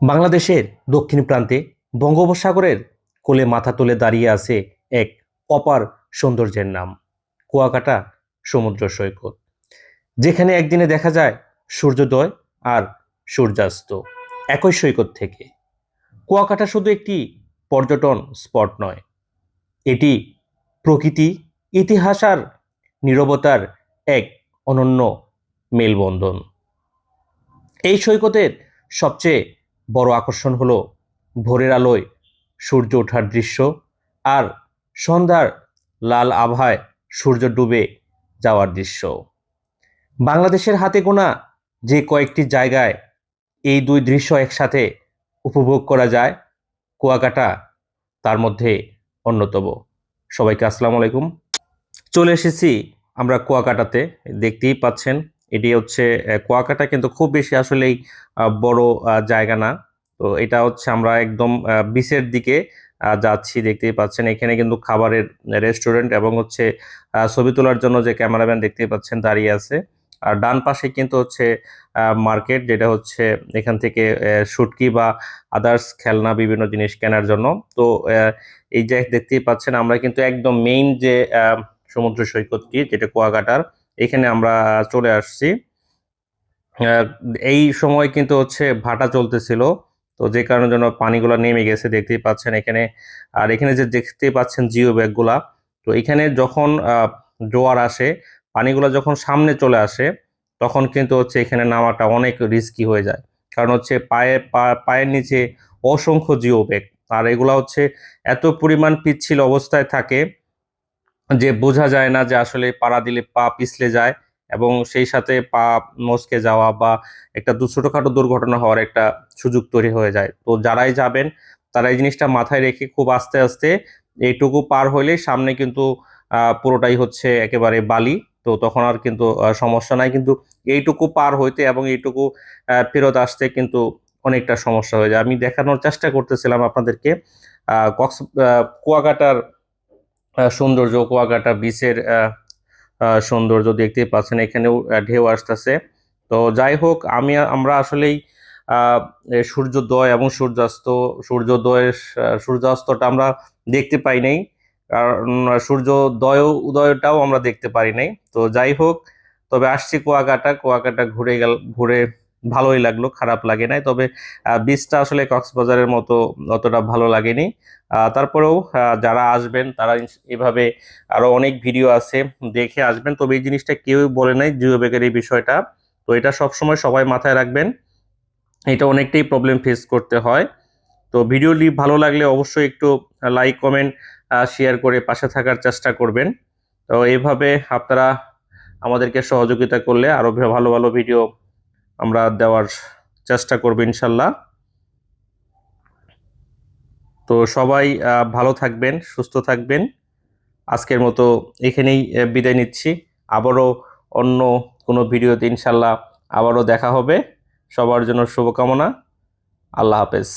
বাংলাদেশের দক্ষিণ প্রান্তে বঙ্গোপসাগরের কোলে মাথা তুলে দাঁড়িয়ে আছে এক অপার সৌন্দর্যের নাম, কুয়াকাটা সমুদ্র সৈকত, যেখানে একদিনে দেখা যায় সূর্যোদয় আর সূর্যাস্ত একই সৈকত থেকে। কুয়াকাটা শুধু একটি পর্যটন স্পট নয়, এটি প্রকৃতি, ইতিহাস আর নীরবতার এক অনন্য মেলবন্ধন। এই সৈকতের সবচেয়ে বড় আকর্ষণ হলো ভোরের আলোয় সূর্য ওঠার দৃশ্য আর সন্ধ্যার লাল আভায় সূর্য ডুবে যাওয়ার দৃশ্য। বাংলাদেশের হাতে গোনা যে কয়েকটি জায়গায় এই দুই দৃশ্য একসাথে উপভোগ করা যায়, কুয়াকাটা তার মধ্যে অন্যতম। সবাইকে আসসালামু আলাইকুম। চলে এসেছি আমরা কুয়াকাটাতে, দেখতেই পাচ্ছেন এটি হচ্ছে কুয়াকাটা কিন্তু খুব বেশি আসলেই বড় জায়গা না। তো এটা হচ্ছে আমরা একদম বিচের দিকে যাচ্ছি, দেখতেই পাচ্ছেন। এখানে কিন্তু খাবারের রেস্টুরেন্ট এবং হচ্ছে ছবি তোলার জন্য যে ক্যামেরাম্যান দেখতেই পাচ্ছেন দাঁড়িয়ে আছে। আর ডান পাশে কিন্তু হচ্ছে মার্কেট, যেটা হচ্ছে এখান থেকে শুটকি বা আদার্স খেলনা বিভিন্ন জিনিস কেনার জন্য। তো এই যে দেখতেই পাচ্ছেন, আমরা কিন্তু একদম মেইন যে সমুদ্র সৈকতটি যেটা কুয়াকাটার এখানে আমরা চলে আসছি। এই সময় কিন্তু হচ্ছে ভাটা চলতেছিল। তো যে কারণের জন্য পানিগুলো নেমে গেছে, দেখতেই পাচ্ছেন এখানে। আর এখানে যে দেখতে পাচ্ছেন জিও ব্যাগগুলা, তো এখানে যখন জোয়ার আসে, পানিগুলো যখন সামনে চলে আসে, তখন কিন্তু হচ্ছে এখানে নামাটা অনেক রিস্কি হয়ে যায়। কারণ হচ্ছে পায়ে পায়ের নিচে অসংখ্য জিও ব্যাগ। আর এগুলা হচ্ছে এত পরিমাণ পিচ্ছিল অবস্থায় থাকে যে বোঝা যায় না যে আসলে পাড়া দিলে পা পিছলে যায় এবং সেই সাথে পা মচকে যাওয়া বা একটা ছোটোখাটো দুর্ঘটনা হওয়ার একটা সুযোগ তৈরি হয়ে যায়। তো যারাই যাবেন, তারা এই জিনিসটা মাথায় রেখে খুব আস্তে আস্তে এইটুকু পার হইলে সামনে কিন্তু পুরোটাই হচ্ছে একেবারে বালি। তো তখন আর কিন্তু সমস্যা নাই। কিন্তু এইটুকু পার হইতে এবং এইটুকু ফেরত আসতে কিন্তু অনেকটা সমস্যা হয়ে যায়। আমি দেখানোর চেষ্টা করতেছিলাম আপনাদেরকে। কক্স কুয়াকাটার সৌন্দর্য, কুয়াকাটা বিচের সৌন্দর্য দেখতেই পাচ্ছেন, এখানেও ঢেউ আসতেছে। তো যাই হোক, আমি, আমরা আসলেই সূর্যোদয় এবং সূর্যাস্ত সূর্যোদয়ের সূর্যাস্তটা আমরা দেখতে পাই নাই। কারণ সূর্যোদয়, উদয়টাও আমরা দেখতে পারি নাই। তো যাই হোক, তবে আসছি কুয়াকাটা কুয়াকাটা ঘুরে গেল, ঘুরে ভালোই লাগল, খারাপ লাগে নাই। তবে বিচটা আসলে কক্সবাজারের মতো অতটা ভালো লাগেনি। তারপরেও যারা আসবেন তারা এভাবে আরও অনেক ভিডিও আছে, দেখে আসবেন। তবে এই জিনিসটা কেউ বলে নাই জিও এই বিষয়টা। তো এটা সবসময় সবাই মাথায় রাখবেন, এটা অনেকটাই প্রবলেম ফেস করতে হয়। তো ভিডিওটি ভালো লাগলে অবশ্যই একটু লাইক কমেন্ট শেয়ার করে পাশে থাকার চেষ্টা করবেন। তো এইভাবে আপনারা আমাদেরকে সহযোগিতা করলে আরও ভালো ভালো ভিডিও আমরা দেওয়ার চেষ্টা করব ইনশাল্লাহ। তো সবাই ভালো থাকবেন, সুস্থ থাকবেন। আজকের মতো এখানেই বিদায় নিচ্ছি। আবারও অন্য কোনো ভিডিওতে ইনশাল্লাহ আবারও দেখা হবে। সবার জন্য শুভকামনা। আল্লাহ হাফেজ।